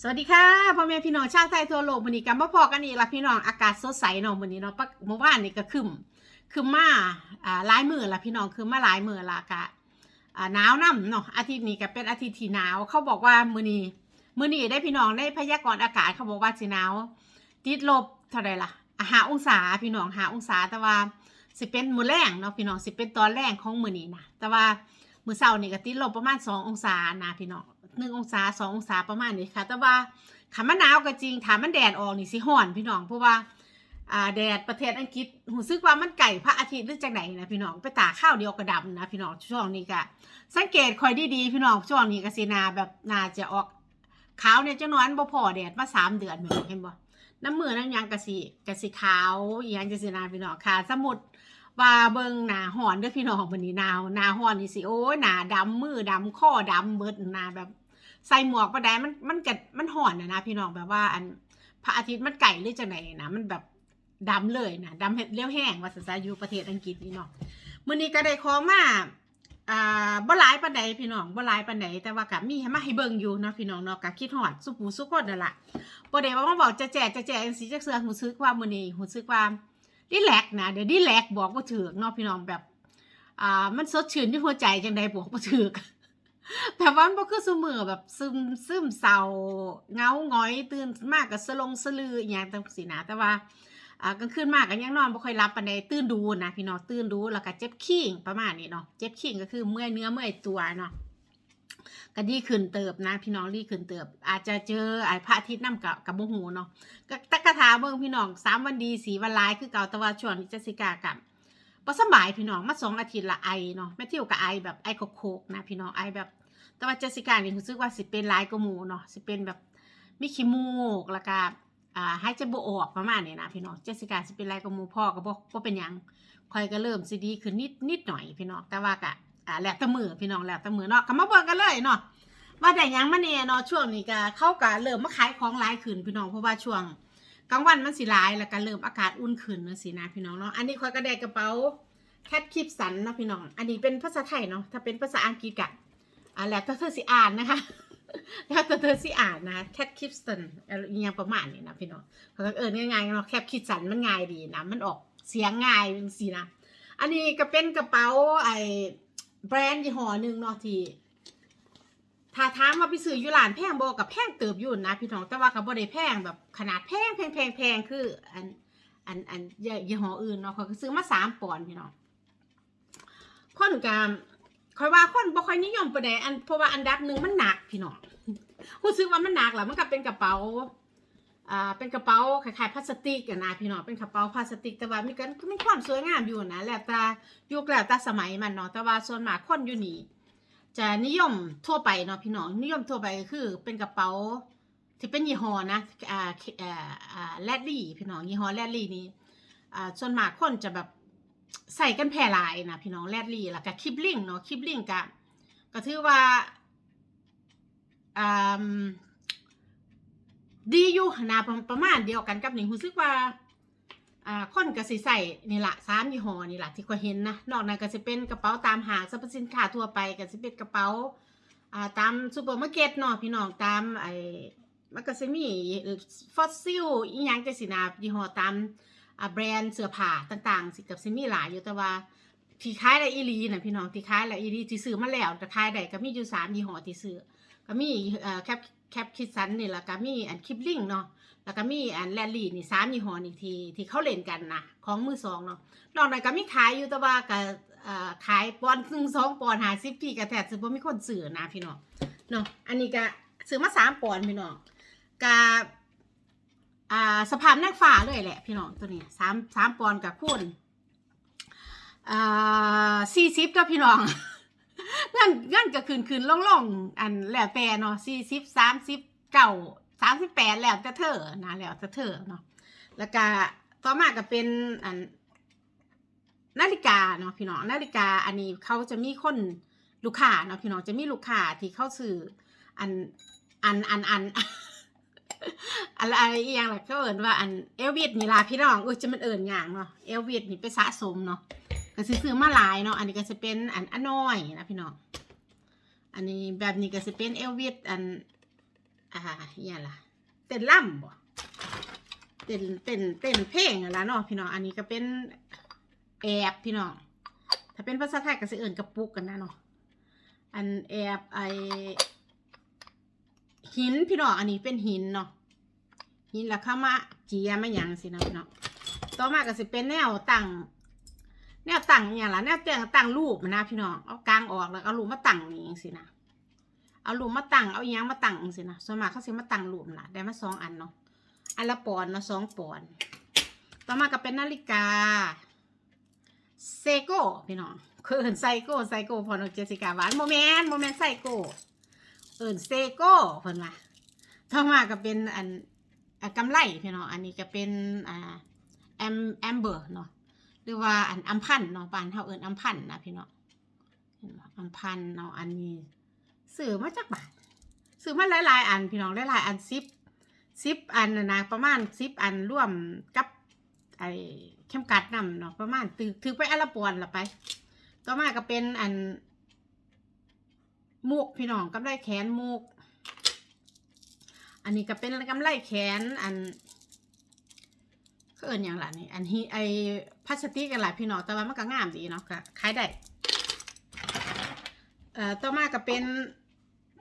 สวัสดีค่ะพ่อแม่พี่น้องชาวไทยทั่วโลกวันนี้กันมาพอกันอีกละพี่น้องอากาศสดใสเนาะวันนี้เนาะเมื่อวานนี่ก็คึมคึมมาอ่าหลายมือละพี่น้องคึมมาหลายมือละกะอ่าหนาวน้ำเนาะอาทิตย์นี้ก็เป็นอาทิตย์ที่หนาว เขาบอกว่ามื้อนี้มื้อนี้ได้พี่น้องได้พยากรณ์อากาศเขาบอกว่าสิหนาวติดลบเท่าไรล่ะหาองศาพี่น้องหาองศาแต่ว่าสิเป็นมื้อแรงเนาะพี่น้องสิเป็นตอนแรงของมื้อนี้นะแต่ว่ามื้อเช้านี่ก็ติดลบประมาณสององศานะพี่น้อง หนึ่งองศาสององศาประมาณนี้ค่ะ แต่ว่าขามันหนาวก็จริงถามมันแดดออกนี่สิฮ้อนพี่น้องเพราะว่าอ่าแดดประเทศอังกฤษหูซึกว่ามันไก่พระอาทิตย์หรือจังไหนนะพี่น้องไปตาข้าวเดียวกระดำนะพี่น้องช่วงนี้ก็สังเกตคอยดีๆพี่น้องช่วงนี้ก็สิหนาแบบนาจะออกขาวเนี่ยจังน้อยบ่พอแดดมาสามเดือนพี่น้องเห็นบ่น้ำมือน้ำยางกะสิกะสิขาวอีหยังจะสินาพี่น้องค่ะสมุดว่าเบิงหนาฮ้อนเด้อพี่น้องวันนี้หนาวหนาฮ้อนนี่สิโอ้ยหนาดำมือดำข้อดำเบิดหนาแบบ ใส่หมวกประดมันมันกัดมันห่อนนะนะพี่น้องแบบว่า อันพระอาทิตย์มันไก่หรือจังไหนนะมันแบบดำเลยนะดำเลี้ยวแห้งว่าสสาอยู่ประเทศอังกฤษนี่เนาะมื้อนี้ก็ได้ของมาอ่าบ่หลายปานใดพี่น้องบ่หลายปานใดแต่ว่าก็มีให้มาให้เบิ่งอยู่เนาะพี่น้องเนาะก็คิดฮอดสุปูสุกคนนั่นล่ะบ่ได้ว่ามาบอกจะแจกจะแจกจังซี่จักเสือหูซึกว่ามื้อนี้หูซึกว่าดีแลกนะเดี๋ยวดีแลกบอกบ่ถูกเนาะพี่น้องแบบอ่ามันสดชื่นที่หัวใจจังใดบอกบ่ถูก แต่ว่ามันบ่คือซุมือแบบซึมซึมเศร้าเหงาหงอยตื่นมากก็สลงสลืออหย่างจังซี่นะแต่ว่าอ่ากลางคืนมากก็ยังนอนบ่ค่อยหลับปานใดตื่นดูนะพี่น้องตื่นดูแล้วก็เจ็บขี้งประมาณนี้เนาะเจ็บขี้งก็คือเมื่อยเนื้อเมื่อยตัวเนาะก็ดีขึ้นเติบนะ พี่น้องดีขึ้นเติบ อาจจะเจอไอ้พระอาทิตย์นำกับกับบ่ฮู้เนาะก็ตะกะถาเบิ่งพี่น้องสามวันดีสี่วันร้ายคือเก่าแต่ว่าช่วงนี้จะสิกากับ บ่สบายพี่น้องมาสองอาทิตย์ละไอเนาะแม่เทิวก็ไอแบบไอโคกๆนะพี่น้องไอแบบ แต่ว่าเจสิก้านี่รู้สึกว่าสิเป็นลายกว่าหมูเนาะสิเป็นแบบมีขี้มูกแล้วก็อ่าหายใจบ่ออกประมาณนี้นะพี่น้องเจสิก้าสิเป็นลายกว่าหมูพ่อก็บ่บ่เป็นหยังคอยก็เริ่มสิดีขึ้นนิดนิดหน่อยพี่น้องแต่ว่าก็อ่าแล้วแต่มือพี่น้องแล้วแต่มือเนาะก็มาเบิ่งกันเลยเนาะว่าได้ยังมาแน่เนาะช่วงนี้ก็เขาก็เริ่มมาขายของลายขึ้นพี่น้องเพราะว่าช่วงกลางวันมันสิลายแล้วก็เริ่มอากาศอุ่นขึ้นจังซี่นะพี่น้องเนาะอันนี้คอยก็ได้กระเป๋า แคทคลิปสันนะพี่น้อง อันนี้เป็นภาษาไทยเนาะ ถ้าเป็นภาษาอังกฤษกะอ่าแล้วแต่เธอสิอ่านนะคะ แล้วแต่เธอสิอ่านนะแคทคลิปสันอะไรอหยังประมาณนี้นะพี่น้องเขาเออง่ายๆเนาะแคทคลิปสันมันง่ายดีนะ มันออกเสียงง่ายเป็นสินะ อันนี้ก็เป็นกระเป๋าไอ้แบรนด์ยี่ห้อหนึ่งเนาะที่ถ้าถามว่าไปซื้ออยู่ร้านแพงบ่กับแพงเติบอยู่นะพี่น้องแต่ว่าก็บ่ได้แพงแบบขนาดแพงแพงแพงแพงคือ อันอันอันยี่ห้ออื่นเนาะเขาก็ซื้อมาสามปอนด์พี่น้อง คนกามคอยว่าคนบ่ค่อยนิยมปานใดอันเพราะว่าอันดับหนึ่งมันหนักพี่น้องรู้สึกว่ามันหนักแหละมันก็เป็นกระเป๋าอ่าเป็นกระเป๋าคล้ายๆพลาสติกอะนะพี่น้องเป็นกระเป๋าพลาสติกแต่ว่ามีกันมีความสวยงามอยู่นะแล้วแต่ยุคแล้วแต่สมัยมันเนาะแต่ว่าส่วนมากคนอยู่นี่จะนิยมทั่วไปเนาะพี่น้องนิยมทั่วไปคือเป็นกระเป๋าที่เป็นยี่ห้อนะอ่าอ่าอ่าแรดลี่พี่น้องยี่ห้อแรดลี่นี่อ่าส่วนมากคนจะแบบ ใส่กันแพร่หลายนะพี่น้องแรดลี่แล้วก็คลิปลิงเนาะคลิปลิงก็ก็ถือว่าดีอยู่นะประประมาณเดียวกันกับหนี่รู้สึกว่าอ่าคนก็สิใส่นี่ละสามยี่ห้อนี่ละที่ก็เห็นนะนอกนั้นก็จะเป็นกระเป๋าตามห้างสรรพสินค้าทั่วไปก็จะเป็นกระเป๋าตามซูเปอร์มาร์เก็ตเนาะพี่น้องตามไอ้มันก็จะมีฟอสซิลอีหยังจังซี่นะยี่ห้อตาม แบรนด์เสื้อผ้าต่างๆ สิกับซิมีหลายอยู่แต่ว่าที่ขายได้อีหลีน่ะพี่น้องที่ขายได้อีหลีที่ซื้อมาแล้วแต่ขายได้ก็มีอยู่สามยี่ห้อที่ซื้อก็มีเอ่อแคปแคปคิดสันนี่แล้วก็มีอันคลิปลิงเนาะแล้วก็มีอันแลนลี่นี่สามยี่ห้อนี่ที่ที่เขาเล่นกันนะของมือสองเนาะนอกนั้นก็มีขายอยู่แต่ว่าก็เอ่อขายปอนหนึ่งสองปอนหาสิบพี่ก็แทบสิบ่มีคนซื้อนะพี่น้องเนาะอันนี้ก็ซื้อมาสามปอนพี่น้องก็ อ่าสภาพนักฝ่าเลยแหละ พี่น้องตัวนี้สามสามปอนกับคูณอ่าสี่สิบก็พี่น้องเงินเงินก็คืนคืนล่องล่องอันแล้วแต่เนาะสี่สิบสามสิบเก้าสามสิบแปดแล้วแต่เธอนะแล้วแต่เธอเนาะแล้วก็ต่อมาก็เป็นอันนาฬิกาเนาะพี่น้องนาฬิกาอันนี้เขาจะมีคนลูกค้าเนาะพี่น้องจะมีลูกค้าที่เข้าซื้ออันอันอันอัน อะไรอีกอย่างล่ะก็เอินว่าอันเอลวิดนี่ล่ะพี่น้องเออจะมันเอินอย่างเนาะเอลวิดนี่ไปสะสมเนาะก็ซื้อมาหลายเนาะอันนี้ก็จะเป็นอันอน้อยนะพี่น้องอันนี้แบบนี้ก็จะเป็นเอลวิดอันอ่าเนี่ยล่ะเต้นล่ำบ่เต้นเต้นเต้นเพลงอะล่ะเนาะพี่น้องอันนี้ก็เป็นแอบพี่น้องถ้าเป็นภาษาไทยก็สิเอิ้นกระปุกกันนะเนาะอันแอบไอ หินพี่น้องอันนี้เป็นหินเนาะหินแล้วเข้ามาเจียมาหยังสินะพี่น้องต่อมาก็สิเป็นแนวตั้งแนวตั้งอย่างล่ะแนวเตียงตั้งรูปนะพี่น้องเอากลางออกแล้วเอารูปมาตั้งนี่จังซี่นะเอาหลุมมาตั้งเอาอีหยังมาตั้งสินะส่วนมากเขาสิมาตั้งหลุมล่ะได้มาสองอันเนาะอันละปอนเนาะสองปอนต่อมาก็เป็นนาฬิกาเซโก้พี่น้องคือเอินไซโก้ไซโก้พอนอเจสิกาหวานโมเมนต์โมเมนต์ไซโก้ เอินเซโก้เพิ่นว่าต่อมาก็เป็นอันกำไรพี่น้องอันนี้ก็เป็นอ่าแอมแอมเบอร์เนาะหรือว่าอันอัมพันธ์เนาะปานเฮาเอินอัมพันธ์นะพี่น้องเนบ่อัมพันธ์เนาะอันนี้ซื้อมาจากบาทซื้อมาหลายๆอันพี่น้องหลายๆอันซิปซิปอันนะประมาณซิปอันร่วมกับไอ้เข้มกัดนำเนาะประมาณถือถือไปอนลปอนละไป ต่อมาก็เป็นอัน มูกพี่น้องกำไรแขนมูกอันนี้ก็เป็นกำไรแขนอันเอิญอย่างไรนี่อันฮีไอพลาสติกกันหลายพี่น้องแต่ว่ามันก็งามดีเนาะก็ขายได้เอ่อต่อมาก็เป็น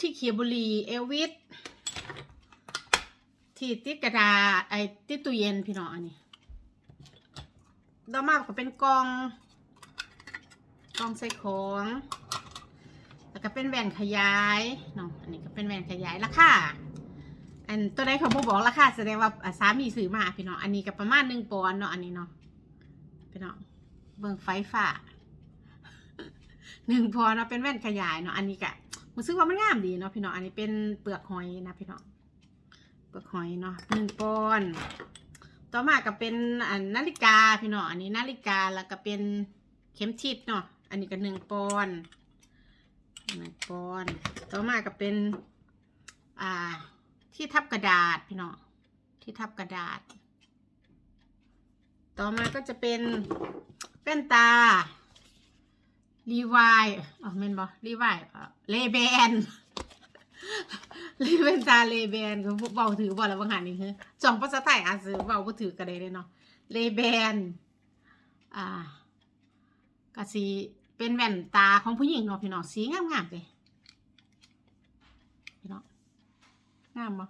ที่เขียบุรีเอลวิสที่ติดกระดาษไอติดตู้เย็นพี่น้องอันนี้ต่อมาก็เป็นกองกองใส่ของ ก็เป็นแหวนขยายเนาะอันนี้ก็เป็นแหวนขยายราคาอันตัวใดเขาบ่บอกราคาแสดงว่าสามีซื้อมาพี่น้องอันนี้ก็ประมาณหนึ่งปอนด์เนาะอันนี้เนาะพี่น้องเบิ่งไฟฟ้าหนึ่งพอเนาะเป็นแว่นขยายเนาะอันนี้กะรู้สึกว่ามันงามดีเนาะพี่น้องอันนี้เป็นเปลือกหอยนะพี่น้องเปลือกหอยเนาะหนึ่งปอนด์ต่อมาก็เป็นอันนาฬิกาพี่น้องอันนี้นาฬิกาแล้วก็เป็นเข็มทิศเนาะอันนี้ก็หนึ่งปอนด์ หนึ่งปอน ต่อมาก็เป็น อ่า ที่ทับกระดาษพี่น้อง ที่ทับกระดาษ ต่อมาก็จะเป็นแป้นตารีวายอ๋อเมนบอรีวายเลเบนรีเวนตาเลเบนคือเบาถือบ่แล้วบางหันนี่คือจ่องภาษาไทยอาจจะเบาบ่ถือกันได้เลยเนาะเลเบนอ่ากะสี เป็นแว่นตาของผู้หญิงเนาะพี่น้องสีงามๆเลยพี่น้องงามบ่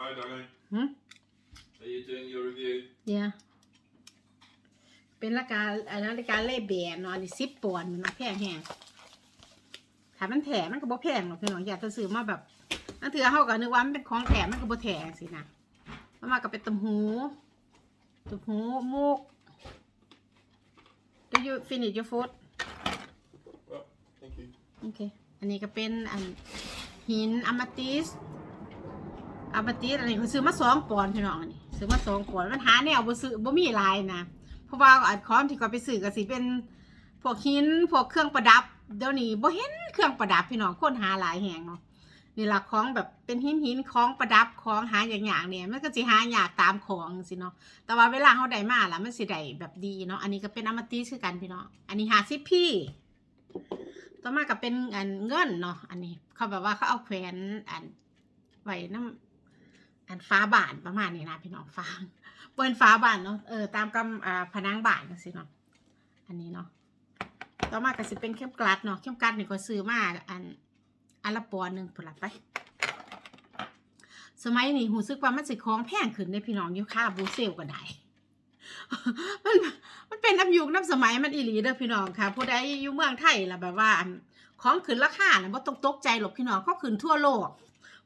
Hi, darling. หึ Are you doing your review? เดี๋ยวเป็นรายการอันนั้นรายการเล่แบนเนาะอันนี้ซิปปอนด์มันแพงแหงถ้ามันแถมมันก็บ่แพงหรอกพี่น้องอยากจะซื้อมาแบบนั่นถือเขาก็นึกว่ามันเป็นของแถมมันก็บ่แถมสินะแล้วมาก็เป็นตุ่มหูตุ่มหูมูก Do you finish your food Well, thank you. โอเค อันนี้ก็เป็นอันหินอะมาติสอะมาติสอันนี้เขาซื้อมาสองปอนด์พี่น้องอันนี้ซื้อมาสองปอนด์มันหาแนวบ่ซื้อบ่มีหลายนะ เพราะว่าอันคอมที่เขาไปซื้อก็สิเป็นพวกหินพวกเครื่องประดับ เดี๋ยวนี้บ่เห็นเครื่องประดับพี่น้องคนหาหลายแหงเนาะ นี่ล่ะของแบบเป็นหินหินของประดับของหาอย่างๆเนี่ยมันก็สิหาอยากตามของสิเนาะแต่ว่าเวลาเฮาได้มาละมันสิได้แบบดีเนาะอันนี้ก็เป็นอมติคือกันพี่เน้องอันนี้50พี่ต่อมาก็เป็นอันเงินเนาะอันนี้เขาแบบว่าเขาเอาแขวนอันไว้น้ำอันฟ้าบานประมาณนี้นะพี่น้องฟ้าเปิดฟ้าบานเนาะเออตามกำอ่าผนังบานจังซี่เนาะอันนี้เนาะต่อมาก็สิเป็นเข้มกลัดเนาะเข้มกลัดนี่ก็ซื้อมาอัน อันละปอนหนึ่งพุ่นละไป สมัยนี้หูซึกว่ามันสิของแพงขึ้นในพี่น้องอยู่ค่าบูเซลก็ได้มันมันเป็นน้ำยุคน้ำสมัยมันอีหลีเด้อพี่น้องค่ะผู้ใดอยู่เมืองไทยล่ะแบบว่า ของขึ้นราคาน่ะบ่ต้องตกใจหรอกพี่น้องเขาขึ้นทั่วโลก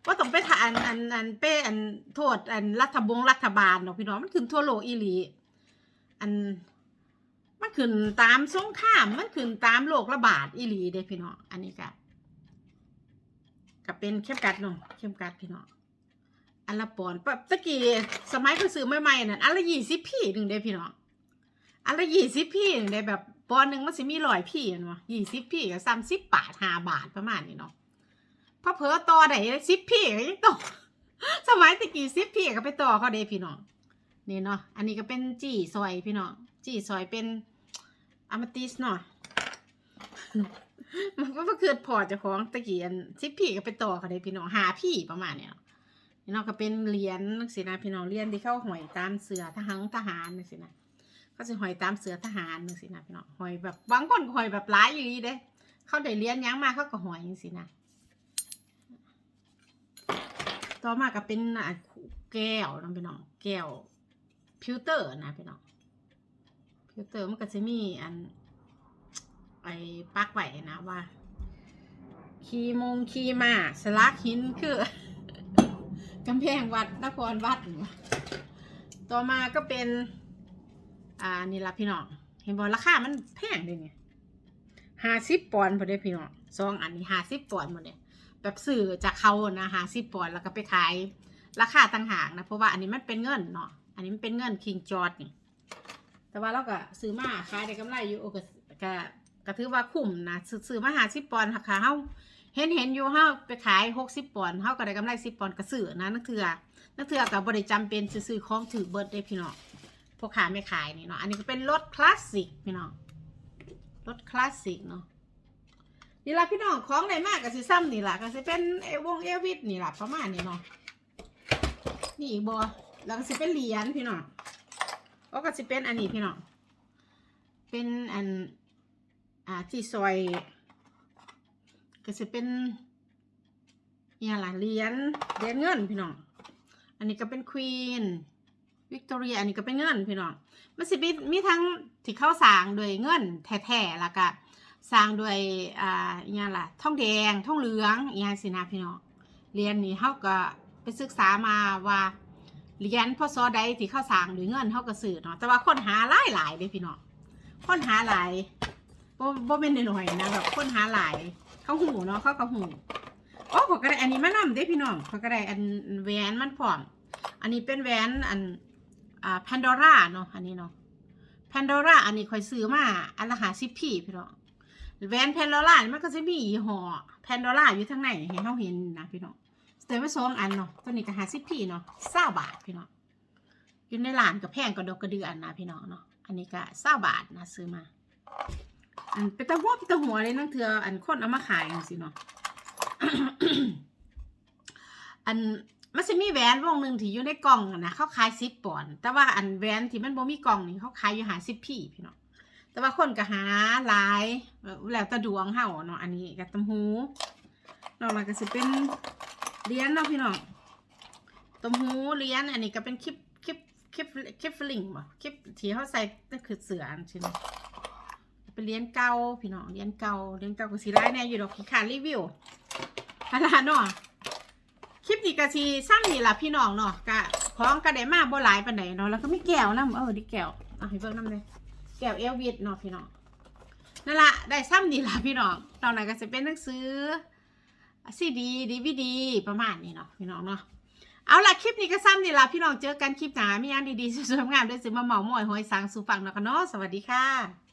ว่าต้องไปทานอันอันเป้อันโทษอันรัฐบงรัฐบาลเนาะพี่น้องมันขึ้นทั่วโลกอีหลี อันมันขึ้นตามสงครามมันขึ้นตามโรคระบาดอีหลีเด้พี่น้องอันนี้ก็ ก็เป็นเข้มกัดเนาะเข้มกัดพี่น้องอันละปอนด์ปตะกี้สมัยเขาซื้อใหม่ๆนั่นอันละยี่สิบพี่หนึ่งเด้พี่น้องอันละยี่สิบพี่ในแบบปอนหนึ่งมันสิมีร้อยพี่เนาะยี่สิบพี่ก็สามสิบบาทห้าบาทประมาณนี้เนาะพอเพอต่อได้สิบพี่ก็ยังต่อสมัยตะกี้สิบพี่ก็ไปต่อเขาเด้พี่น้องนี่เนาะอันนี้ก็เป็นจี้ซอยพี่น้องจี้ซอยเป็นอมติสเนาะ มันก็มาเกิดพอเจ้าของตะกี้อันสิพี่ก็ไปต่อเขาได้พี่น้องหาพี่ประมาณเนี้ยพี่น้องก็เป็นเหรียญสินะพี่น้องเหรียญที่เข้าหอยตามเสือทหารทหารนี่สินะเขาจะหอยตามเสือทหารนี่สินะพี่น้องหอยแบบบางคนก็หอยแบบหลายอยู่ดีเด้เขาได้เหรียญยังมาเขาก็หอยจังสินะต่อมาก็เป็นอะแก้วนะพี่น้องแก้วพิวเตอร์นะพี่น้องพิวเตอร์มันก็จะมีอัน ไอ้ปักไว้นะว่าคีมงคีมาสลักหินคือกำแพงวัดนครวัด ต่อมาก็เป็น อ่า นี่ละพี่น้อง เห็นบอราคามันแพงเลยเนี่ยห้าสิบปอนด์พอได้พี่น้องสองอันนี้ห้าสิบปอนด์หมดเลยแบบสื่อจากเขานะห้าสิบปอนด์แล้วก็ไปขาย ราคาต่างหากนะ เพราะว่าอันนี้มันเป็นเงินเนาะ อันนี้มันเป็นเงินคิงจอร์ดนี่ แต่ว่าเราก็ซื้อมาขายได้กำไรอยู่โอ้ก็ ก็ถือว่าคุ้มนะซื้อมาหาสิบปอนด์ค่ะเฮาเห็นเห็นอยู่เฮาไปขายหกสิบปอนด์เฮาก็ได้กำไรสิบปอนด์ก็ซื้อนะนักเถื่อนักเถื่อก็บ่ได้จำเป็นซื้อของถือเบิดได้พี่น้องพวกขายไม่ขายนี่เนาะอันนี้ก็เป็นรถคลาสสิกพี่น้องรถคลาสสิกเนาะนี่ละพี่น้องของได้มากก็สิซ้ำนี่ละก็สิเป็นเอวงเอวิทนี่ละประมาณนี้เนาะนี่อีกบ่แล้วก็สิเป็นเหรียญพี่น้องโอ้ก็สิเป็นอันนี้พี่น้องเป็นอัน อ่าที่ซอย ก็สิเป็นเนี่ยล่ะเหรียญเหรียญเงินพี่น้อง อันนี้ก็เป็นควีนวิกตอเรียอันนี้ก็เป็นเงินพี่น้อง มันสิมีมีทั้งที่เข้าสร้างด้วยเงินแท้ๆแล้วก็สร้างด้วยอ่าอหย่างล่ะทองแดงทองเหลืองอหย่างสินะพี่น้องเหรียญนี้เฮาก็ไปศึกษามาว่าเหรียญพศใดที่เขาสร้างด้วยเงินเขาก็ซื้อเนาะแต่ว่าคนหาหลายหลายเลยพี่น้องคนหาหลาย บ่บ่เป็นหน่อยๆนะแบบคนหาหลาย เขาหูเนาะเขาก็หูโอ้ขอยก็ไดอันนี้มานำเด้พี่น้องขอยก็ไดอันแหวนมันพร้อม อันนี้เป็นแหวนอันอ่าแพนดอร่าเนาะอันนี้เนาะแพนดอร่าอันนี้คอยซื้อมาอันละหาสิบพี่พี่น้องแหวนแพนดอร่ามันก็จะมียี่ห้อแพนดอร่าอยู่ทางไหนให้เขาเห็นนะพี่น้องแต่ว่าสองอันเนาะตัวนี้ก็หาสิบพี่เนาะเศร้าบาทพี่น้องอยู่ในร้านก็แพงกว่าดอกกระเดือนนะพี่น้องเนาะอันนี้ก็เศร้าบาทนะซื้อมา อันเป็นตะหัวเป็นตะหัวเลยนั่งเถืออันคนเอามาขายจังซี่เนาะอันมันจะมีแหวนวงหนึ่งที่อยู่ในกล่องนะเขาขายสิบปอนด์แต่ว่าอันแหวนที่มันบ่มีกล่องนี่เขาขายอยู่หาสิบพี่พี่น้องแต่ว่าคนก็หาหลายแล้วต่ดวงเฮาเนาะอันนี้กับตำหูนอกนั้นก็สิเป็นเหรียญเนาะพี่น้องตมหูเหรียญอันนี้ก็เป็นคลิปคลิปคลิปคลิปฟลิงบ่คลิปที่เขาใส่ก็คือเสืออันชิ้น เป็นเหรียญเก่าพี่น้องเหรียญเก่าเหรียญเก่าก็สีร้ายแน่อยู่ดอกขี้ขารีวิวพารเนาะคลิปนี้ก็สีซ้ำนี่ล่ะพี่น้องเนาะก็ของก็ได้มาบ่หลายปานใดเนาะแล้วก็มีแก้วนํเออดิแก้วอะให้เบิ่งน้ำเลยแก้วเอลวิสเนาะพี่น้องนั่นละได้ซ้ำนี่ล่ะพี่น้องตอนนั้นก็จะเป็นหนังสือซีดีดีวีดีประมาณนี้เนาะพี่น้องเนาะเอาล่ะคลิปนี้ก็ซ้ำนี่ละพี่น้องเจอกันคลิปหน้ามีอย่างดีๆสวยๆงามด้วยสิมาเหมาหมอยหอยสังสู่ฟังเนาะกันเนาะสวัสดีค่ะ